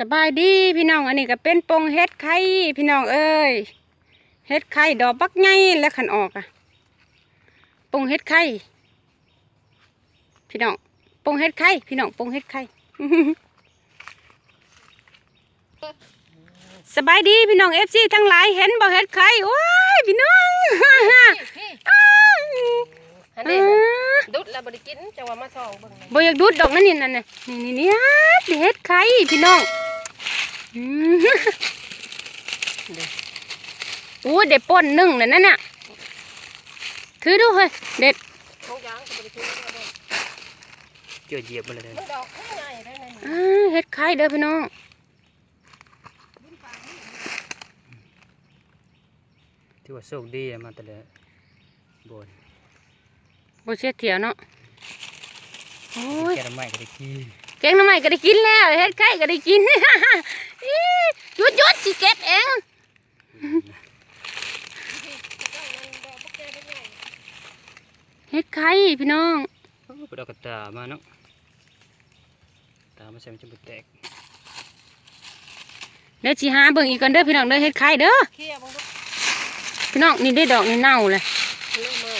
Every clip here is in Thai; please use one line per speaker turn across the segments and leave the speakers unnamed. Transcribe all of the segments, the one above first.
สบายดีพี่น้องอันนี้ก็เป็นปงเฮ็ดไข่พี่น้องเอ้ยเฮ็ดไข่ดอกบักไงและขันออกอะปงเฮ็ดไข่พี่น้องปงเฮ็ดไข่พี่น้องปงเฮ็ดไข่สบายดีพี่น้องเอฟซีทั้งหลายเห็นบ่เฮ็ดไข่โอ้ยพี่น้อง
พี่
อ้าว
อัน
อ่
นี้าดุดแล้วบริกินจังว่ามาส่องเบิ่ง
บ่อยากดูดดอกนั่นนี่นั่นน่ะนี่นี่นี่ฮัดเฮ็ดไข่พี่น้อง อืมโอ้ยเด็ดป่นหนึ่งเลยนั่นน่ะถือดูเฮ้ยเด็ด
ทุกอย่างก็บริกิน
เจอเหยียบมาเลย
มันดอกง่ายได้ไง
อ่าเฮ็ดไข่เด้อพี่น้อง
ถือว่าโชคดีอะมาแต่ละบน
บ่เสียเถียวเนาะโอ้ย
แกน้ำไม้ก็ได้ขี้
แกงหน้ำใหม่ก็ได้กินแล้วเฮ็ดไข่ก็ได้กินอี หยุดหยุดสิเก็บเองเฮ็ดไข่พี่น้อง
โอ้ปดเอากระตามาเนาะตามาใส่มันจะบุแตก
เดี๋ยวสิหาเบิ่งอีกก่อนเด้อพี่น้องเด้อเฮ็ดไข่เด้อ
เคี่ยวบังดุ
พี่น้องนี่ได้ดอกนี่เน่าเลย
เริ่มมา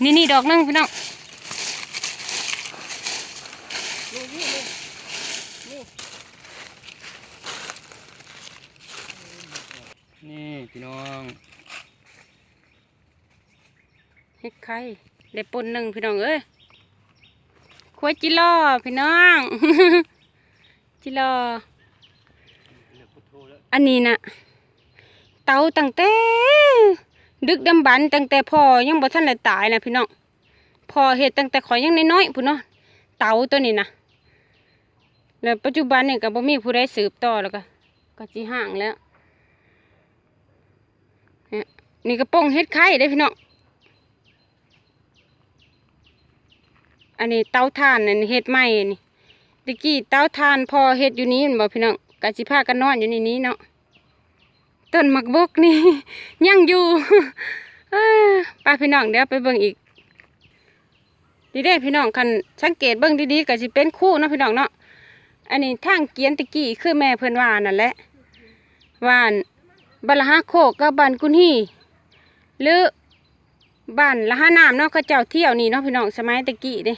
เมื่อ
นี่นี่ดอกหนึงพี่น้อง
นี่นี่นี่นี่
นี่ พี่น้อง
เฮ็ดไข่ได้ปนหนึ่งพี่น้องเอ้ยขวดจิรอพี่น้อง จิ
ลอกพุทโธแล้ว
อันนี้นะเตาตั้งแต่ดึกดำบรรพ์ตั้งแต่พ่อยังบ่ทันได้ตายนะพี่น้องพ่อเฮ็ดตั้งแต่ข่อยยังน้อยๆพุ่นเนาะเตาตัวนี้นะแล้วปัจจุบันนี่ก็บ่มีผู้ใดสืบต่อแล้วก็ก็สิห่างแล้ว นี่ยนี่ก็ป้องเฮ็ดไข่ได้พี่น้องอันนี้เตาถ่านอันนี้เฮ็ดใหม่นี่ตะกี้เตาถ่านพอเฮ็ดอยู่นี้แม่นบ่พี่น้องก็สิพากันนอนอยู่ในนี้เนาะต้นมักบกนี่ยังอยู่ไป้าพี่น้องเดี๋ยวไปเบิ่งอีกดีเด้พี่น้องคันสังเกตเบิ่งดีๆก็สิเป็นคู่เนาะพี่น้องเนาะอันนี้ทางเกียนตะกี้คือแม่เพิ่นว่านั่นแหละว่านบัลละหาโคกกับบ้านกุนฮี หรือบ้านละหาน้ำเนาะเขาเจ้าเที่ยวนี่เนาะพี่น้องสมัยตะกี้เด้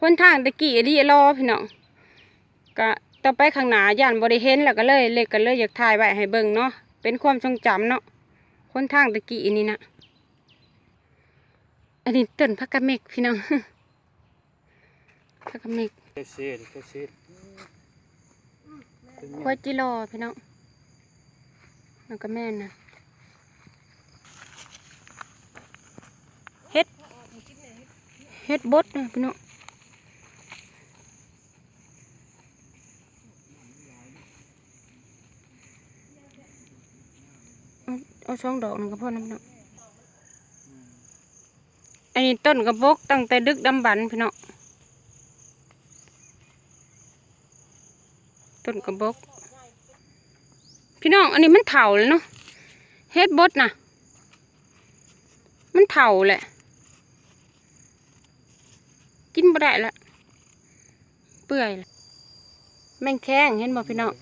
คนทางตะกี้ดีรอพี่น้องก็ต่อไปข้างหน้าย่านบ่ได้เห็นแล้วก็เลยเล็กก็เลยอยากถ่ายไว้ให้เบิ่งเนาะเป็นความทรงจำเนาะคนทางตะกี้นี่นะอันนี้ต้นพักกะเมกพี่น้องพักกะเมก
เทเสียเทเสีย
ควายจิรอพี่น้องแล้วก็แม่นนะเฮ็ด เฮ็ดบดนะพี่น้องเอาเอาช่องดอกหนึงก็พอน้ำเนาะอันนี้ต้นกระบกตั้งแต่ดึกดำบรรพ์พี่น้องต้นกระบก พี่น้องอันนี้มันเถาเลยเนาะเฮ็ดบดนะมันเถาแหละ กินบ่ได้ละเปื่อยละแมงแข้งเห็นบ่พี่น้อง